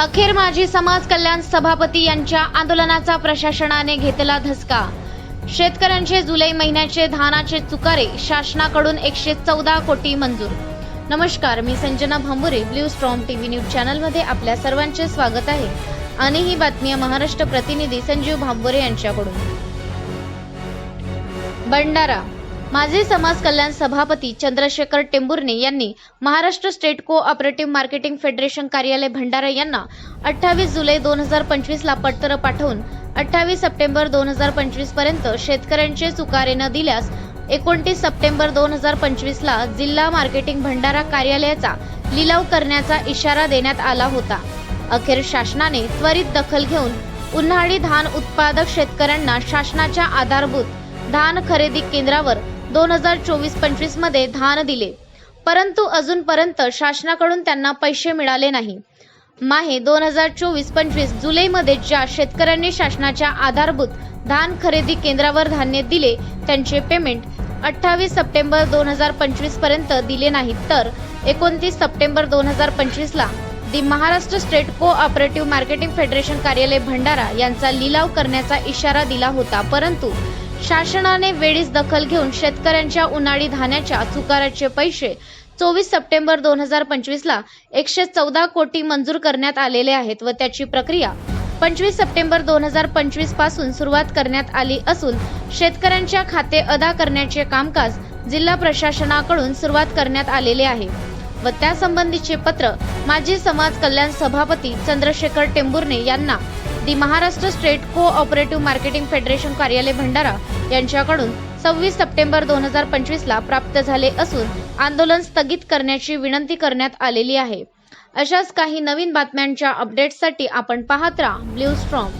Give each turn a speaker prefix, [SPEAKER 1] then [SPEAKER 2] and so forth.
[SPEAKER 1] अखेर माजी समाज कल्याण सभापती यांच्या आंदोलनाचा प्रशासनाने घेतला धसका. शेतकऱ्यांचे जुलै महिन्याचे धानाचे चुकारे शासनाकडून एकशे चौदा कोटी मंजूर. नमस्कार मी Sanjana Bhambure blue storm TV news चॅनलमध्ये आपल्या सर्वांचे स्वागत आहे. आणि ही बातमी महाराष्ट्र प्रतिनिधी संजीव भांबुरे यांच्याकडून. भंडारा माजी समाज कल्याण सभापती चंद्रशेखर टेंभुर्णे यांनी Maharashtra state cooperative marketing federation कार्यालय भंडारा यांना अठ्ठावीस जुलै दोन हजार पंचवीसला पत्र पाठवून अठ्ठावीस सप्टेंबर दोन हजार पंचवीसपर्यंत शेतकऱ्यांचे चुकारे न दिल्यास एकोणतीस सप्टेंबर दोन हजार पंचवीसला जिल्हा मार्केटिंग भंडारा कार्यालयाचा लिलाव करण्याचा इशारा देण्यात आला होता. अखेर शासनाने त्वरित दखल घेऊन उन्हाळी धान उत्पादक शेतकऱ्यांना शासनाच्या आधारभूत धान खरेदी केंद्रावर दोन हजार चोवीस पंचवीसमध्ये धान दिले. परंतु अजूनपर्यंत शासनाकडून त्यांना पैसे मिळाले नाही. माहे दोन हजार चोवीस पंचवीस जुलैमध्ये ज्या शेतकऱ्यांनी शासनाच्या आधारभूत धान खरेदी केंद्रावर धान्य दिले त्यांचे पेमेंट अठ्ठावीस सप्टेंबर दोन हजार पंचवीसपर्यंत दिले नाहीत. तर एकोणतीस सप्टेंबर दोन हजार पंचवीसला the Maharashtra state cooperative marketing federation कार्यालय भंडारा यांचा लिलाव करण्याचा इशारा दिला होता. परंतु शासनाने वेळीच दखल घेऊन शेतकऱ्यांच्या उन्हाळी धान्याच्या चुकाराचे पैसे चोवीस सप्टेंबर दोन हजार पंचवीस ला एकशे चौदा कोटी मंजूर करण्यात आलेले आहेत व त्याची प्रक्रिया पंचवीस सप्टेंबर दोन हजार पंचवीसपासून सुरुवात करण्यात आली असून शेतकऱ्यांच्या खाते अदा करण्याचे कामकाज जिल्हा प्रशासनाकडून सुरुवात करण्यात आलेले आहे. व त्यासंबंधीचे पत्र माजी समाज कल्याण सभापती चंद्रशेखर टेंभुर्णे यांना the Maharashtra state cooperative marketing federation कार्यालय भंडारा यांच्याकडून सव्वीस सप्टेंबर दोन हजार पंचवीसला प्राप्त झाले असून आंदोलन स्थगित करण्याची विनंती करण्यात आलेली आहे. अशाच काही नवीन बातम्यांच्या अपडेट्ससाठी आपण पाहत राहा. Blue storm